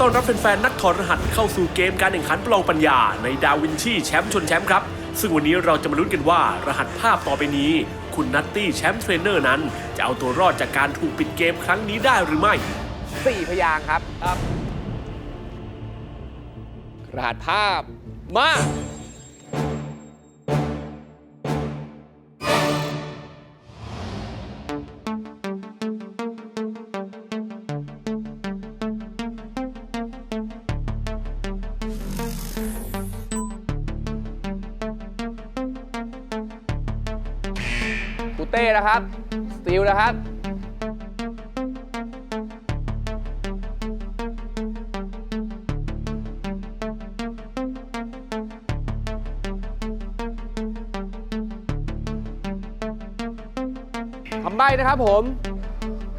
ต้อนรับแฟนๆนักถอดรหัสเข้าสู่เกมการแข่งขันประลองปัญญาในดาวินชีแชมป์ชนแชมป์ครับ ซึ่งวันนี้เราจะมาลุ้นกันว่ารหัสภาพต่อไปนี้ คุณนัตตี้แชมป์เทรนเนอร์นั้น จะเอาตัวรอดจากการถูกปิดเกมครั้งนี้ได้หรือไม่สี่พยางค์ครับครับรหัสภาพมา นะครับสตีลนะครับคำใบ้นะครับผม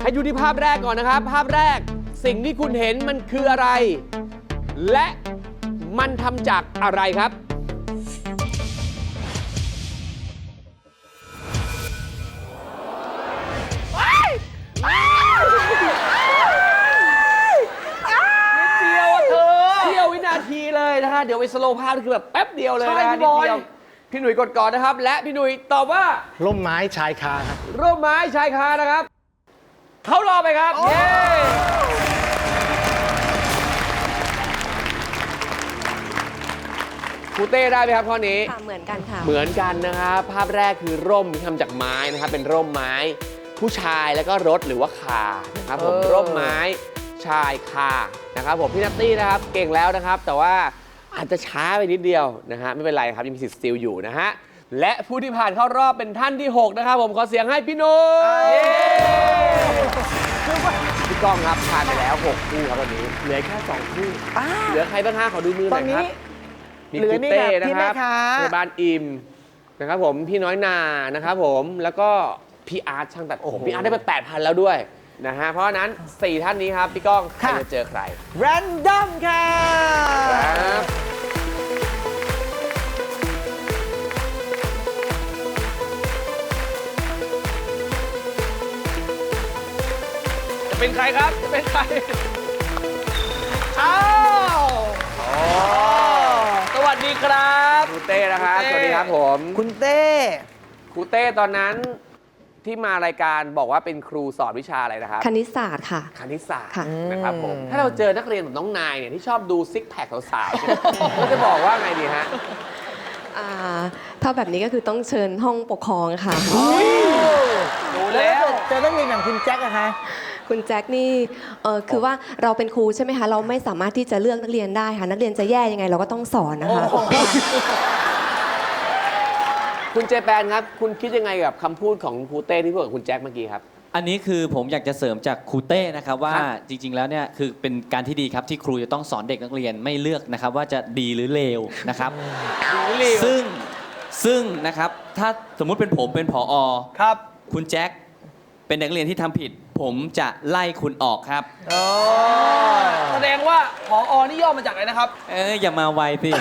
ให้ดูที่ภาพแรกก่อนนะครับ ภาพแรกสิ่งที่คุณเห็นมันคืออะไร และมันทำจากอะไรครับ เลยนะฮะเดี๋ยวไปสโลว์ภาพคือแบบแป๊บเดียวเลยนะใช่ฮะพี่บอยนิดเดีวพี่หนุ่ยกดก่อนนะครับ และพี่หนุ่ยตอบว่าร่มไม้ชายคาครับ ร่มไม้ชายคานะครับ เข้ารอบไปครับเย้ครูเต้ได้ไหมครับข้อนี้ ค่ะเหมือนกันค่ะ เหมือนกันนะครับ ภาพแรกคือร่มที่ทำจากไม้นะครับ เป็นร่มไม้ ผู้ชายแล้วก็รถหรือว่าคานะครับผมเออ ร่มไม้ชายคานะครับผมพี่นัตตี้นะครับ เก่งแล้วนะครับ แต่ว่า อาจจะช้าไปนิดเดียวนะฮะไม่เป็นไรครับยังมีสิทธิ์สติลอยู่นะฮะและผู้ที่ผ่านเข้ารอบเป็นท่านที่ 6 นะครับ ผมขอเสียงให้พี่นุ้ยพี่ก้องครับผ่านไปแล้ว 6 คู่ครับวันนี้ เหลือแค่2คู่เหลือใครบ้างฮะขอดูมือหตน่ออนยคนี้ รับ มีเหลือคุณนี่เต้ครับนะพี่คแม่รับค้าพยาบาลอิมนะครับผมพี่น้อยนานะครับผมแล้วก็พี่อาร์ตช่างตัดผมพี่อาร์ตได้ไปแปดพันแล้วด้วย นะฮะ เพราะฉะนั้น 4 ท่านนี้ครับ พี่ก้อง ใครจะเจอใคร แรนดอมค่ะ ครับ จะเป็นใครครับ จะเป็นใคร อ้าวสวัสดีครับ ครูเต้นะครับครูสเต้วัสดีครับผม คุณเต้ ครูเต้ตอนนั้น ที่มารายการบอกว่าเป็นครูสอนวิชาอะไรนะครับ คณิตศาสตร์ค่ะ คณิตศาสตร์ค่ะ นะครับผม ถ้าเราเจอนักเรียนแบบน้องนายเนี่ยที่ชอบดูซิกแพคสาวๆเนี่ยเราจะบอกว่าไงดีฮะอ่าถ้าแบบนี้ก็คือต้องเชิญห้องปกครองค่ะ ดูแล้แล้วว เจอนักเรียนอย่างคุณแจ็คอะคะ คุณแจ็คนี่เออคือว่าเราเป็นครูใช่ไหมคะ เราไม่สามารถที่จะเลือกนักเรียนได้ค่ะ นักเรียนจะแย่ยังไงเราก็ต้องสอนนะคะ คุณเจแปนครับ คุณคิดยังไงกับคำพูดของครูเต้ที่พูดกับคุณแจ็คเมื่อกี้ครับ อันนี้คือผมอยากจะเสริมจากครูเต้นะครับว่าครับจริง ๆ แล้วเนี่ยคือเป็นการที่ดีครับที่ครูจะต้องสอนเด็กนักเรียนไม่เลือกนะครับว่าจะดีหรือเลวนะครับ ซึ่งซึ่งนะครับถ้าสมมุติเป็นผมเป็นผอครับคุณแจ็คเป็นเด็กนักเรียนที่ทำผิด ผมจะไล่คุณออกครับโอ้แสดงว่าผออนี่ย่อมาจากอะไรนะครับ เอ้ยอย่ามาไวสิ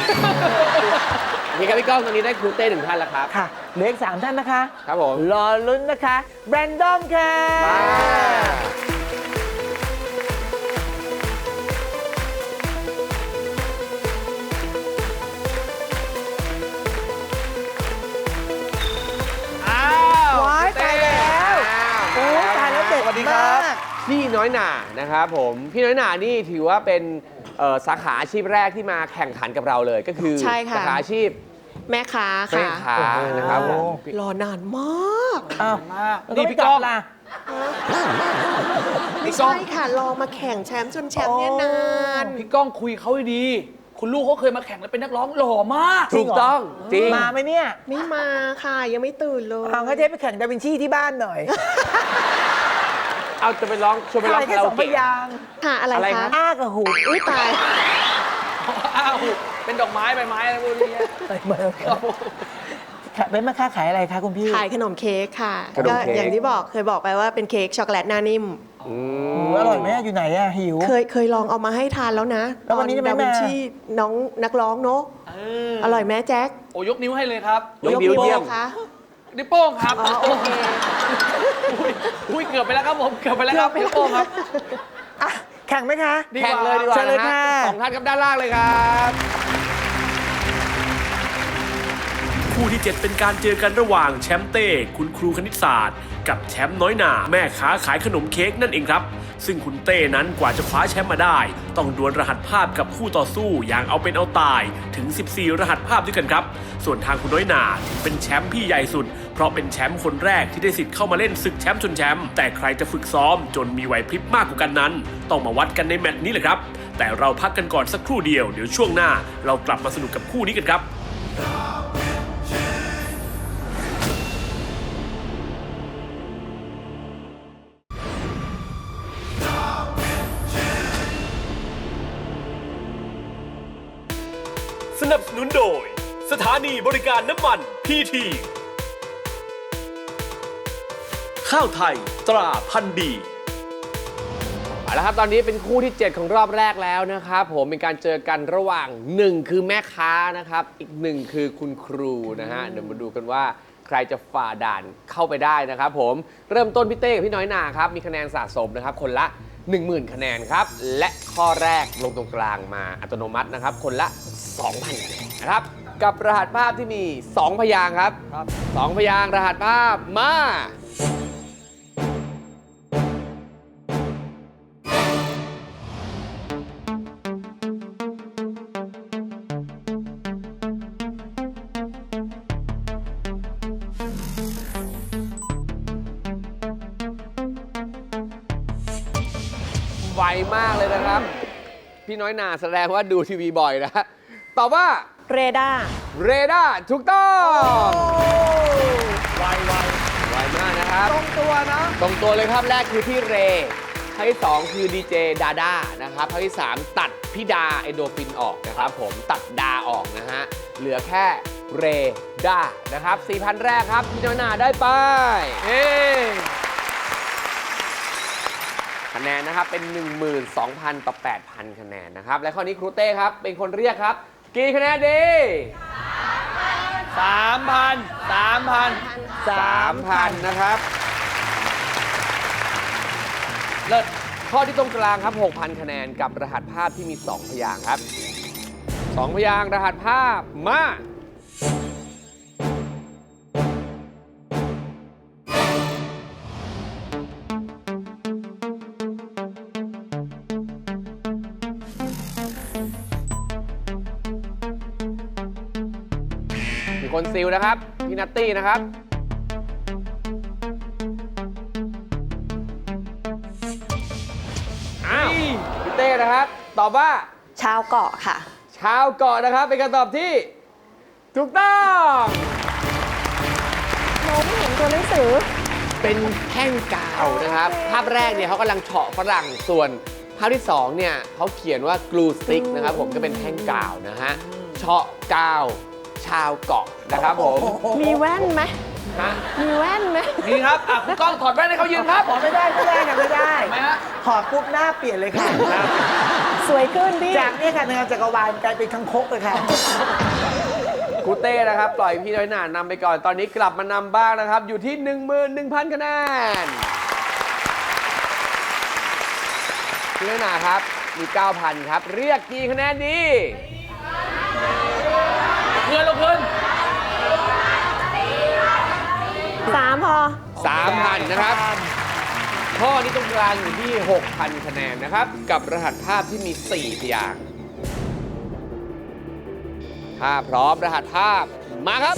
โอเคครับพี่ก้องตอนนี้ได้ครูเต้หนึ่งท่านแล้วครับ ค่ะเหลืออีกสามท่านนะคะ ครับผม รอลุ้นนะคะแรนดอมค่ะมาอ้าวว้ายตายแล้วโอ้ยตายแล้วเด็กสวัสดีครับมากพี่น้อยหนานะครับผม พี่น้อยหนานี่ถือว่าเป็นเอ่อสาขาอาชีพแรกที่มาแข่งขันกับเราเลยก็คือใช่ค่ะ สาขาอาชีพ แม่ค้าแม่ค่ะค้านะครับผม รอนานมาก อ้าวมากนี่พี่ก้อง ล่ะพี่ก้องใช่ค่ะ รอมาแข่งแชมป์จนแชมป์เนี่ยนาน พี่ก้องคุยเขาให้ดี คุณลูกเขาเคยมาแข่งแล้วเป็นนักร้องหล่อมากจริถูงกเหรอต้องจริง มาไหมเนี่ยไม่มาค่ะ ยังไม่ตื่นเลยเอางั้นเทปไปแข่งดาวินชีที่บ้านหน่อยเอาจะไปร้องชวนไปร้องถ่ายแค่คาราสโอองพเกะ ยางค์ค่ะ อะไรอะไรคะครับอ้ากับหู อุ้ยตาย อ้าวเป็นดอกไม้ใบไม้อะไรพวกนี้ไปมาครับค่ะเป็นแม่ค้าขายอะไรคะคุณพี่ ขายขนมเค้กค่ะขนมก็เค้ก อย่างที่บอกเคยบอกไปว่าเป็นเค้กช็อกโกแลตหน้านิ่ม อืโอ้มโหอร่อยไหมอยู่ไหนอะหิว เคยเคยลองเอามาให้ทานแล้วนะแล้ววันนี้ตอไม่ดาวินมาชีน้องนักร้องเนอะเอออร่อยไหมแจ็คโอ้ยกนิ้วให้เลยครับยกนิ้วเยี่ยม คะนิ้วโป้งครับอ๋อโอเค อุ้ยอุ้ยเกือบไปแล้วครับผมเกือบไปแล้วครับนิ้วโป้งครับอะแข่งไหมคะ ดีกว่า แข่งเลยดีกว่าเชิญเลยนะฮะค่ะ สองท่านครับด้านล่างเลยครับคู่ที่ 7 เป็นการเจอกันระหว่างแชมป์เต้ คุณครูคณิตศาสตร์ กับแชมป์น้อยหนาแม่ค้าขายขนมเค้กนั่นเองครับ ซึ่งคุณเต้นั้นกว่าจะคว้าแชมป์มาได้ ต้องดวลรหัสภาพกับคู่ต่อสู้อย่างเอาเป็นเอาตายถึง 14 รหัสภาพด้วยกันครับ ส่วนทางคุณน้อยหนาถือเป็นแชมป์พี่ใหญ่สุด เพราะเป็นแชมป์คนแรกที่ได้สิทธิ์เข้ามาเล่นศึกแชมป์ชนแชมป์แต่ใครจะฝึกซ้อมจนมีไหวพริบมากกว่ากันนั้น ต้องมาวัดกันในแมตช์นี้แหละครับ แต่เราพักกันก่อนสักครู่เดียวเดี๋ยวช่วงหน้า เรากลับมาสนุกกับคู่นี้กันครับสนับสนุนโดย สถานีบริการน้ำมันพีที ข้าวไทย ตราพันธุ์ดี เอาละครับ ตอนนี้เป็นคู่ที่ 7 ของรอบแรกแล้วนะครับผมเป็นการเจอกันระหว่าง 1 คือแม่ค้านะครับ อีกหนึ่งคือคุณครูนะฮะเดี๋ยวมาดูกันว่าใครจะฝ่าด่านเข้าไปได้นะครับผมเริ่มต้นพี่เต้กับพี่น้อยหนาครับ มีคะแนนสะสมนะครับ คนละ 10,000 คะแนนครับ และข้อแรกลงตรงกลางมาอัตโนมัตินะครับ คนละ 2,000คะแนนนะครับ กับรหัสภาพที่มี 2 พยางค์ครับสองพยางค์รหัสภาพมา วมากเลยนะครับ พี่น้อยหนาแสดงว่าดูทีวีบ่อยนะตอบว่าเรดาร์เรดาร์ถูกต้องไวไวไวมากนะครับ ตรงตัวเนาะตรงตัวเลยครับแรกคือพี่เรภาคที่สองคือดีเจดาด้านะครับภาคที่สามตัดพี่ดาเอนโดฟินออกนะครับ ผมตัดดาออกนะฮะเหลือแค่เรดานะครับ4,000 แรกครับพี่น้อยหนาได้ไปเอ้ คะแนนนะครับเป็น 12,000 ต่อ 8,000 คะแนนนะครับ และข้อนี้ครูเต้ครับ เป็นคนเรียกครับ กี่คะแนนดีสามพันสามพัน3,000 นะครับ เลิศข้อที่ตรงกลางครับ 6,000 คะแนนกับรหัสภาพที่มี 2 พยางค์ครับ 2 พยางค์รหัสภาพมา ซิลนะครับพี่นัตตี้นะครับ อ้าวพี่เต้นะครับ ตอบว่า ชาวเกาะค่ะ ชาวเกาะนะครับ เป็นคำตอบที่ ถูกต้องเราไม่เห็นตัวหนังสือ เป็นแท่งกาวนะครับ ภาพแรกเนี่ยเขากำลังเฉาะฝรั่งส่วน ภาพที่สองเนี่ยเขาเขียนว่า glue stick นะครับ ผมก็เป็นแท่งกาวนะฮะเฉาะกาว ชาวเกาะนะครับผมมีแว่นไหมฮะมีแว่นไหมนี่ครับอะคุณก้องถอดแว่นให้เขายืนครับขอไม่ได้ไม่ได้ค่ะไม่ได้ทำไมฮะ ถอดปุ๊บหน้าเปลี่ยนเลยค่ะ สวยขึ้นพี่จากเนี่ยค่ะนางงามจักรวาลกลายเป็นคังคกเลยค่ะ ครูเต้นะครับ ปล่อยพี่น้อยหนานำไปก่อนตอนนี้กลับมานำบ้างนะครับ อยู่ที่ 11,000 คะแนนพี่น้อยหนาครับมี 9,000 ครับ เรียกกี่คะแนนดีเพื่อนลงพื้นสามพอ3,000นะครับ ข้อนี้ตรงกลางอยู่ที่ 6,000 คะแนนนะครับ กับรหัสภาพที่มี 4 พยางค์ถ้าพร้อมรหัสภาพมาครับ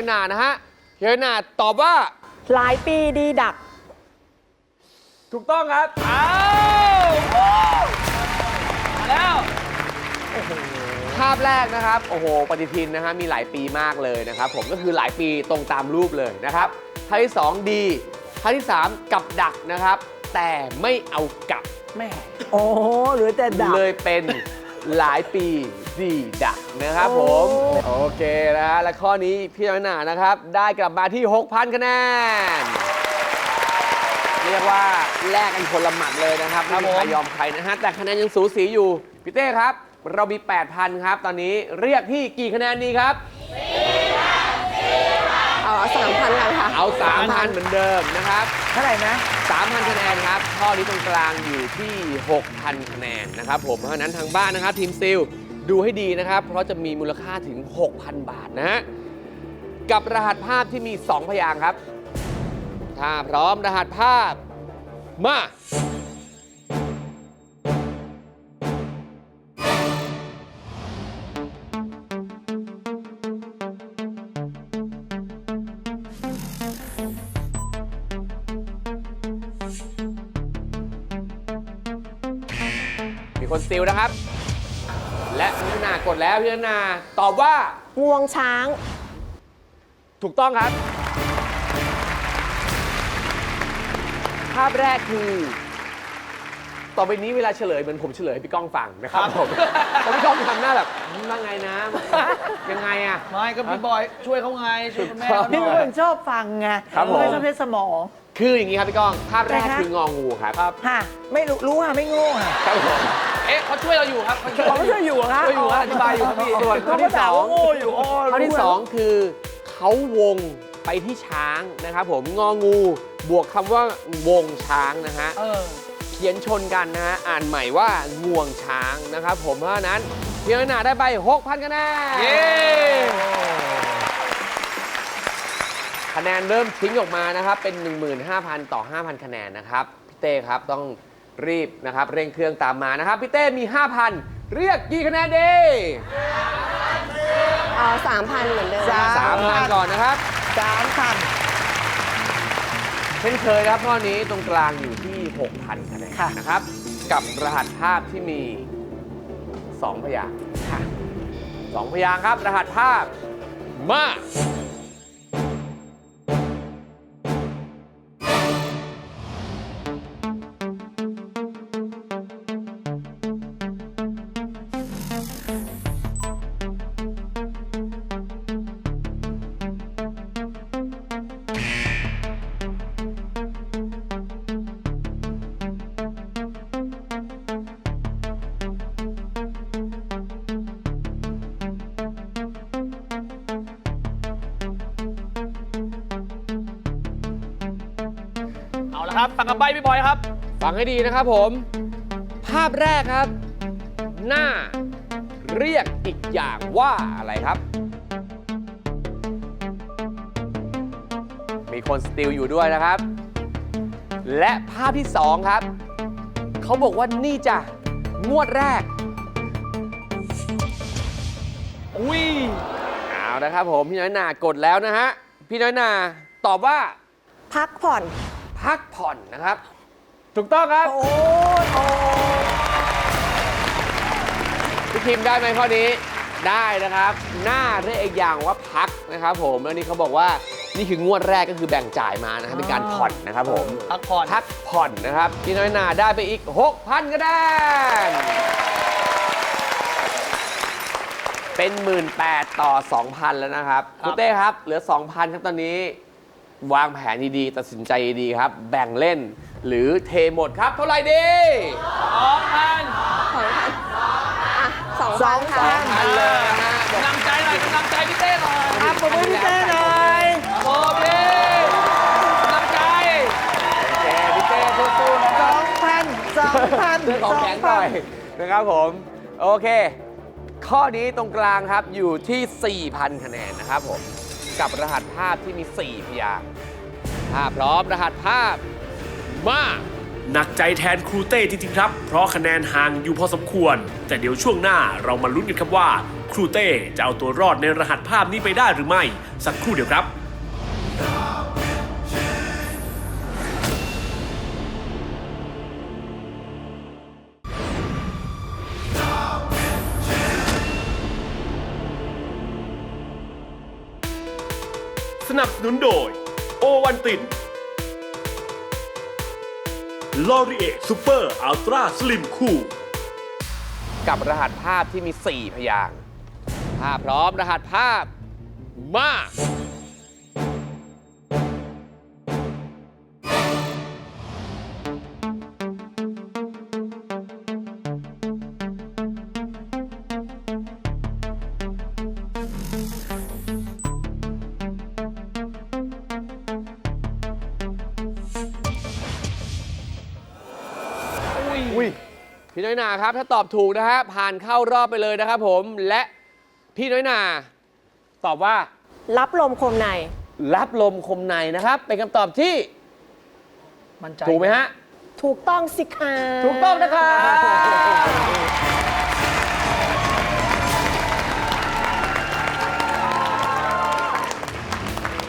อยนานะฮะเฮยนาตอบว่า หลายปีดีดัก ถูกต้องครับอ้าวมาแล้วภาพแรกนะครับ โอ้โห ปฏิทินนะฮะ มีหลายปีมากเลยนะครับ ผมก็คือหลายปีตรงตามรูปเลยนะครับท่าที่2ดีท่าที่ 3 กับดักนะครับ แต่ไม่เอากับ แม่ โอ้โหหรือแต่ดัก เลยเป็นหลายปี ดีดักนะครับผม โอเคนะฮะและข้อนี้พี่น้อยหนานะครับ ได้กลับมาที่ 6,000 คะแนน เรียกว่าแลกกันคนละหมัดเลยนะครับไม่มีใครยอมใครนะฮะ แต่คะแนนยังสูสีอยู่พี่เต้ครับ เรามี 8,000 ครับ ตอนนี้เรียกพี่กี่คะแนนดีครับ เอาสามพันกันค่ะ เอา 3,000 เหมือนเดิมนะครับ เท่าไหร่นะ 3,000 คะแนนครับ ข้อนี้ตรงกลางอยู่ที่ 6,000 คะแนนนะครับผม เพราะฉะนั้นทางบ้านนะครับทีมซิล ดูให้ดีนะครับ เพราะจะมีมูลค่าถึง 6,000 บาทนะฮะกับรหัสภาพที่มี 2 พยางค์ครับ ถ้าพร้อมรหัสภาพมาากดแล้วพี่นาตอบว่างวงช้าง ถูกต้องครับ ภาพแรกคือ ต่อไปนี้เวลาเฉลยเหมือนผมเฉลยให้พี่ก้องฟังนะครับผมเพราะพี่ก้องทำหน้าแบบว่าไงนะ ยังไงอะ ไม่ก็พี่บอยช่วยเขาไงช่วยคุณแม่เขาหพี่น่เป็นอคยนชอบฟังไงครับผม ไม่ชอบใช้สมอง คืออย่างนี้ครับพี่ก้อง ภาพแรกอะไรคะคืององูครับ ครับฮะไม่รู้รู้ฮะไม่โง่ฮะครับผมเอ๊ะเขาช่วยเราอยู่ครับเขาช่วยเขาเราไม่ช่วยอยู่เหรอฮะช่วยอยู่ครับอธิบายอยู่ครับพี่ส่วนข้อเขาก็ที่สด่าองว่าโง่อยู่อ๋อข้อที่รู้แล้วสองคือเขาวงไปที่ช้างนะครับผมงองูบวกคำว่าวงช้างนะฮะเออเขียนชนกันนะฮะอ่านใหม่ว่างวงช้างนะครับผมเพราะฉะนั้นพี่น้อยหนาได้ไป 6,000คะแนนเย้ คะแนนเริ่มทิ้งออกมานะครับ เป็น 15,000 ต่อ 5,000 คะแนนนะครับ พี่เต้ครับต้องรีบนะครับ เร่งเครื่องตามมานะครับ พี่เต้มี 5,000 เรียกกี่คะแนนดีเอาสามพันเหมือนเดิมสาม 3,000 ก่อนนะครับ สามพันเช่นเคยครับข้อนี้ตรงกลางอยู่ที่ 6,000 คะแนนค่ะนะครับ กับรหัสภาพที่มี 2 พยางค์ค่ะสองพยางค์ครับ รหัสภาพมา ครับฟังคำใบ้พี่บอยครับ ฟังให้ดีนะครับผม ภาพแรกครับ หน้า เรียกอีกอย่างว่าอะไรครับ มีคนสติลอยู่ด้วยนะครับ และภาพที่ 2 ครับ เขาบอกว่านี่จ้ะงวดแรก อุ้ยเอานะครับผม พี่น้อยหนากดแล้วนะฮะ พี่น้อยหนาตอบว่า พักผ่อน พักผ่อนนะครับ ถูกต้องครับโอ้ยโอ้ยพี่คิมได้ไหมข้อนี้ได้นะครับ หน้าเรียกอีกอย่างว่าพักนะครับ ผมแล้วนี่เขาบอกว่านี่คืองวดแรกก็คือแบ่งจ่ายมานะครับเป็นการผ่อนนะครับผมพักผ่อนพักผ่อนนะครับพี่น้อยหนาได้ไปอีก 6,000คะแนนเป็น 1 8ื่นต่อ 2,000 แล้วนะครับครับคุณเต้ครับ เหลือ 2,000 ครับตอนนี้ วางแผนดีๆ ตัดสินใจดีๆครับ แบ่งเล่นหรือเทหมดครับ เท่าไหร่ดีสองพันสองพันอะสองสพัอนงค่ะพันพันเลยนะฮะกำลังใจหน่อยกำลังใจพี่เต้หน่อยครับผมไม่ได้เต้นเลยโอ้พี่กำลังใจโอเคพี่เต้สู้ๆนะคสรับองพันสองพันเรื่องของแข็งหน่อยนะครับผม โอเค ข้อนี้ตรงกลางครับอยู่ที่ 4,000 คะแนนนะครับผม กับรหัสภาพที่มี 4 พยางค์ถ้าพร้อมรหัสภาพมา หนักใจแทนครูเต้จริงๆครับ เพราะคะแนนห่างอยู่พอสมควร แต่เดี๋ยวช่วงหน้าเรามาลุ้นกันครับว่า ครูเต้จะเอาตัวรอดในรหัสภาพนี้ไปได้หรือไม่ สักครู่เดียวครับ สนับสนุนโดย โอวันตินลอรีเอซูเปอร์อัลตราสลิมคูกับรหัสภาพที่มี 4 พยางค์ถ้าพร้อมรหัสภาพมา พี่น้อยนาครับถ้าตอบถูกนะฮะผ่านเข้ารอบไปเลยนะครับผมและพี่น้อยนา ตอบว่ารับลมคมใน รับลมคมในนะครับ เป็นคำตอบที่มั่นใจถูกไหมฮะ ถูกต้องสิคะถูกต้องนะครับ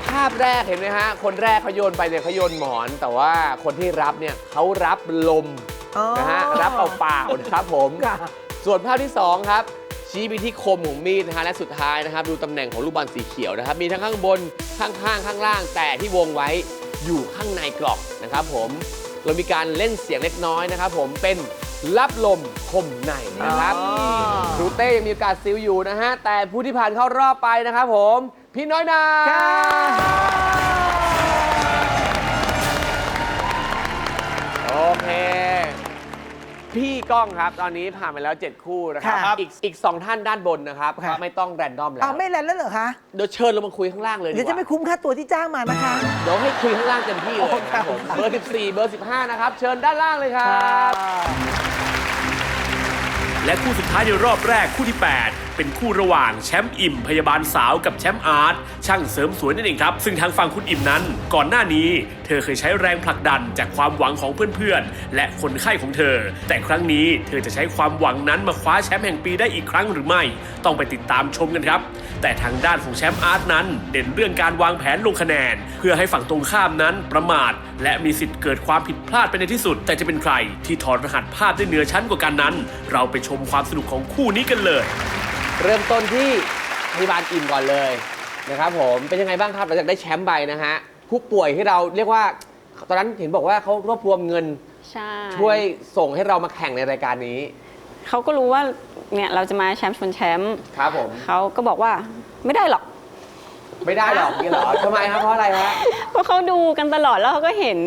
ภาพแรกเห็นไหมฮะ คนแรกเขาโยนไปเนี่ยเขาโยนหมอน แต่ว่าคนที่รับเนี่ยเขารับลมอ๋อ นะฮะรับเปล่าๆนะครับผมค่ะส่วนภาพที่ 2 ครับ ชี้ไปที่คมของมีดนะฮะและสุดท้ายนะครับ ดูตำแหน่งของลูกบอลสีเขียวนะครับ มีทั้งข้างบนข้างๆข้างล่าง แต่ที่วงไว้อยู่ข้างในกล่องนะครับผมเรามีการเล่นเสียงเล็กน้อยนะครับผมเป็นรับลมคมในนะครับครูเต้ยังมีโอกาสซิลอยู่นะฮะ แต่ผู้ที่ผ่านเข้ารอบไปนะครับผม พี่น้อยนาโอเค พี่ก้องครับ ตอนนี้ผ่านไปแล้ว 7 คู่นะครับค่ะ อีกอีกสองท่านด้านบนนะครับค่ะไม่ต้องแรนดอมแล้วอ้าวไม่แลนแล้วเหรอคะ เดี๋ยวเชิญลงมาคุยข้างล่างเลยดีเดี๋ยวกจะไม่ว่าคุ้มค่าตัวที่จ้างมานะคะ เดี๋ยวให้คุยข้างล่างเต็มที่เลยนะครับผมเบอร์14 เบอร์ 15 นะครับ เชิญด้านล่างเลยครับ และคู่สุดท้ายในรอบแรกคู่ที่ 8 เป็นคู่ระหว่างแชมป์อิ่มพยาบาลสาวกับแชมป์อาร์ตช่างเสริมสวยนั่นเองครับ ซึ่งทางฝั่งคุณอิ่มนั้น ก่อนหน้านี้ เธอเคยใช้แรงผลักดันจากความหวังของเพื่อนๆ และคนไข้ของเธอ แต่ครั้งนี้เธอจะใช้ความหวังนั้นมาคว้าแชมป์แห่งปีได้อีกครั้งหรือไม่ ต้องไปติดตามชมกันครับ แต่ทางด้านของแชมป์อาร์ตนั้น เด่นเรื่องการวางแผนลงคะแนน เพื่อให้ฝั่งตรงข้ามนั้นประมาท และมีสิทธิ์เกิดความผิดพลาดไปในที่สุด แต่จะเป็นใคร ที่ถอดรหัสภาพได้เหนือชั้นกว่ากันนั้น เราไปชมความสนุกของคู่นี้กันเลย เริ่มต้นที่พยาบาลอิ่มก่อนเลยนะครับผมเป็นยังไงบ้างครับหลังจากได้แชมป์ไปนะฮะผู้ป่วยที่เราเรียกว่า ตอนนั้นเห็นบอกว่าเขารวบรวมเงินใช่ช่วยส่งให้เรามาแข่งในรายการนี้ เขาก็รู้ว่าเนี่ยเราจะมาแชมป์ชนแชมป์ครับผม เขาก็บอกว่าไม่ได้หรอก ไม่ได้หรอกนี่เหรอทำไมครับเพราะอะไรฮะเพราะเขาดูกันตลอดแล้วเขาก็เห็น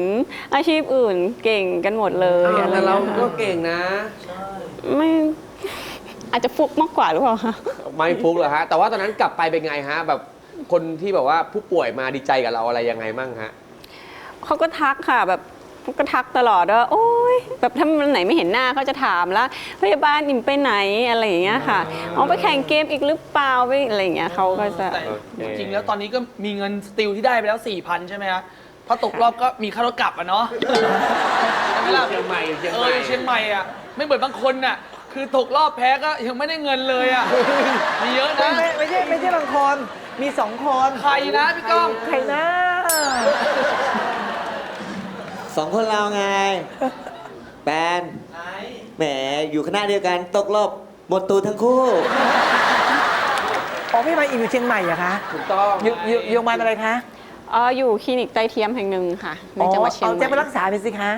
อาชีพอื่นเก่งกันหมดเลยอะไรแต่เราเงี้ยก็ค่ะเก่งนะ ไม่ อาจจะฟุกมากกว่าหรือเปล่าคะ ไม่ฟุกเหรอฮะ แต่ว่าตอนนั้นกลับไปเป็นไงฮะ แบบคนที่แบบว่าผู้ป่วยมาดีใจกับเราอะไรยังไงมั่งฮะ เขาก็ทักค่ะแบบก็ทักตลอดว่าโอ๊ยแบบถ้ามันไหนไม่เห็นหน้าเขาจะถามแล้วพยาบาลอิ่มไปไหนอะไรอย่างเงี้ยค่ะเอาไปแข่งเกมอีกหรือเปล่าไปอะไรอย่างเงี้ยเขาก็จะแต่โอเค จริงๆ แล้วตอนนี้ก็มีเงินสติลที่ได้ไปแล้ว 4,000 ใช่ไหมฮะถ้าตกรอบก็มีค่ารถกลับอะเนาะใช่ไหมล่ะเชียงใหม่เชียงเอใหม่อเชียงใหม่อะ ไม่เหมือนบางคนน่ะ คือตกรอบแพ้ก็ยังไม่ได้เงินเลยอะ มีเยอะนะ ไม่ไม่ใช่ไม่ใช่บางคน มีสองคนใครนะพี่ก้อง ใครนะสองคนเราไง แปนแหมอยู่คณะเดียวกันตกรอบหมดตูนทั้งคู่ อ๋อพี่มาอีกอยู่เชียงใหม่เหรอะคะถูกต้อง อยู่อยู่อยู่โรงพยาบาลอะไรคะ เอออยู่คลินิกไตเทียมแห่งหนึ่งค่ะ ในจังหวัดเชียงอ๋อใหเอาแจ้งไปม่รักษาไปสิคะ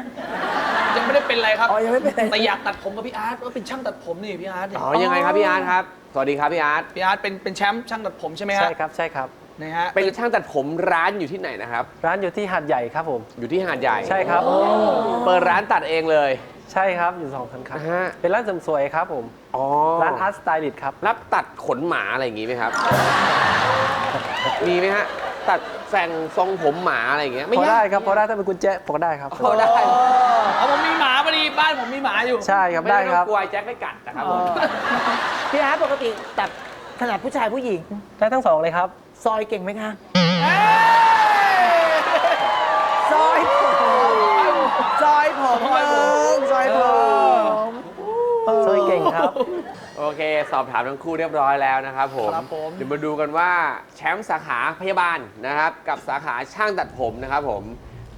ยังไม่ได้เป็นไรครับอ๋อยังไม่เป็นไร แต่อยากตัดผมกับพี่อาร์ตว่าเป็นช่างตัดผมนี่พี่อาร์ตเนี่ยอ๋อยังไงครับพี่อาร์ตครับ สวัสดีครับพี่อาร์ตพี่อาร์ตเป็นเป็นแชมป์ช่างตัดผมใช่ไหมฮะใช่ครับใช่ครับ นะฮะเป็นช่างตัดผมร้านอยู่ที่ไหนนะครับ ร้านอยู่ที่หาดใหญ่ครับผม อยู่ที่หาดใหญ่ใช่ครับ เปิดร้านตัดเองเลย ใช่ครับอยู่สองคันครับนะฮะ เป็นร้านเสริมสวยครับผม อ๋อร้านอาร์ตสไตลิสต์ครับ รับตัดขนหมาอะไรอย่างงี้ไหมครับ มีไหมฮะ ตัด แสงทรงผมหมาอะไรอย่างเงี้ยไม่พอยาได้กครับพอได้ถ้าเป็นกุญแจพอได้ครับ พอได้เอาผมมีหมาพอดีบ้านผมมีหมาอยู่ใช่ครับไม่ได้ต้คอรับงกลัวไอ้แจ็คไม่กัดนะครับผมพี่อาร์ตปกติตัดถนัดผู้ชายผู้หญิง ได้ทั้งสองเลยครับ ซอยเก่งไหมคะซอยผมซอยผมเองซอยผม ซอยเก่งครับ โอเค สอบถามทั้งคู่เรียบร้อยแล้วนะครับผม ครับผม เดี๋ยวมาดูกันว่าแชมป์สาขาพยาบาลนะครับ กับสาขาช่างตัดผมนะครับผม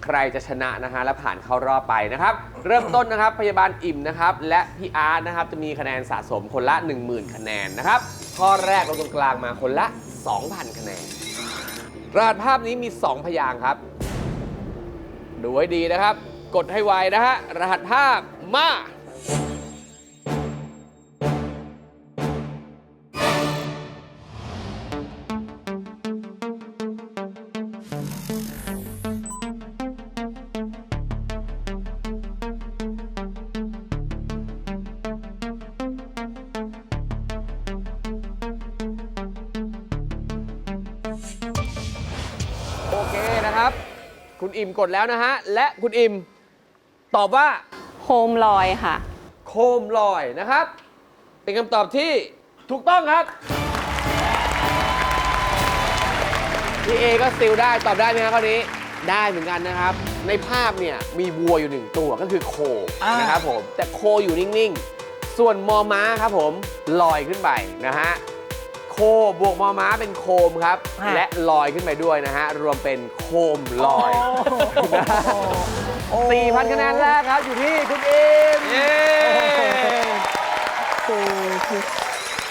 ใครจะชนะนะฮะและผ่านเข้ารอบไปนะครับ เริ่มต้นนะครับพยาบาลอิ่มนะครับ และพี่อาร์ตนะครับจะมีคะแนนสะสมคนละ 10,000 คะแนนนะครับ ข้อแรกเราตรงกลางมาคนละ 2,000 คะแนนรหัสภาพนี้มี 2 พยางค์ครับ ดูให้ดีนะครับ กดให้ไวนะฮะรหัสภาพมา คุณอิมกดแล้วนะฮะ และคุณอิมตอบว่าโคมลอยค่ะ โคมลอยนะครับ เป็นคำตอบที่ถูกต้องครับ พี่เอก็สติลได้ตอบได้ไหมครับข้อนี้ได้เหมือนกันนะครับ ในภาพเนี่ยมีวัวอยู่หนึ่งตัวก็คือโคอ่านนะครับผมแต่โคอยู่นิ่ง ๆ ส่วนมอม้าครับผมลอยขึ้นไปนะฮะโคบวกมอม้าเป็นโคมครับและลอยขึ้นไปด้วยนะฮะ รวมเป็นโคมลอยโอ้4,000คะแนนแรกครับ อยู่ที่คุณเอ็มเย้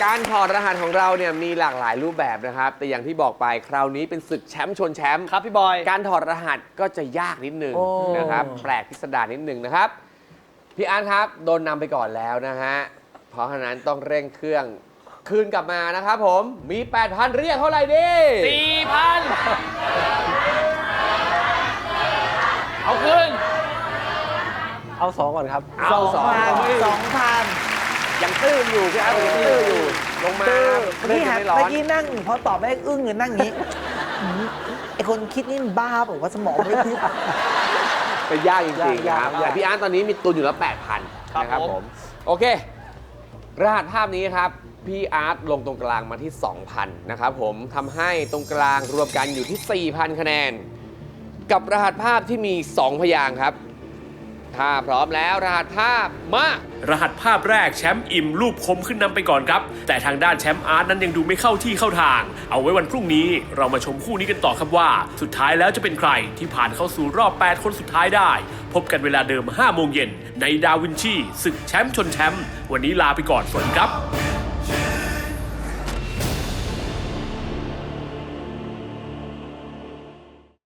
การถอดรหัสของเราเนี่ยมีหลากหลายรูปแบบนะครับ แต่อย่างที่บอกไปคราวนี้เป็นศึกแชมป์ชนแชมป์ ครับพี่บอย การถอดรหัสก็จะยากนิดนึงโอ้ นะครับ แปลกพิสดารนิดนึงนะครับ พี่อาร์ตครับ โดนนำไปก่อนแล้วนะฮะ เพราะฉะนั้นต้องเร่งเครื่อง คืนกลับมานะครับผมมี 8,000 เรียกเท่าไหร่ดี4,000เอาขึ้น เอาสองก่อนครับ เอาสองพันเฮ้ยสองพันยังตื้ออยู่พี่อาร์ตยังตื้ออยู่ ลงมาคือเคเมื่อรื่องกี้ยังฮะไม่ร้อเมื่อนกี้นั่งพอตอบไม่ได้อึ้งเลยนั่งอย่างนี้หืมไอคนคิดนี่มันบ้าบอกว่าสมองไม่คิดเป็นยากจริงๆยากนะครับยากแต่พี่อาร์ตตอนนี้มีตุนอยู่แล้ว8,000ครับนะครับผมผม โอเค รหัสภาพนี้ครับ พี่อาร์ตลงตรงกลางมาที่ 2,000 นะครับผมทำให้ตรงกลางรวมกันอยู่ที่ 4,000 คะแนน กับรหัสภาพที่มี 2 พยางค์ครับ ถ้าพร้อมแล้วรหัสภาพมารหัสภาพแรกแชมป์อิ่มรูปคมขึ้นนำไปก่อนครับ แต่ทางด้านแชมป์อาร์ตนั้นยังดูไม่เข้าที่เข้าทาง เอาไว้วันพรุ่งนี้เรามาชมคู่นี้กันต่อครับว่า สุดท้ายแล้วจะเป็นใครที่ผ่านเข้าสู่รอบ 8 คนสุดท้ายได้ พบกันเวลาเดิม5โมงเย็นในดาวินชีศึกแชมป์ชนแชมป์วันนี้ลาไปก่อนสวัสดีครับ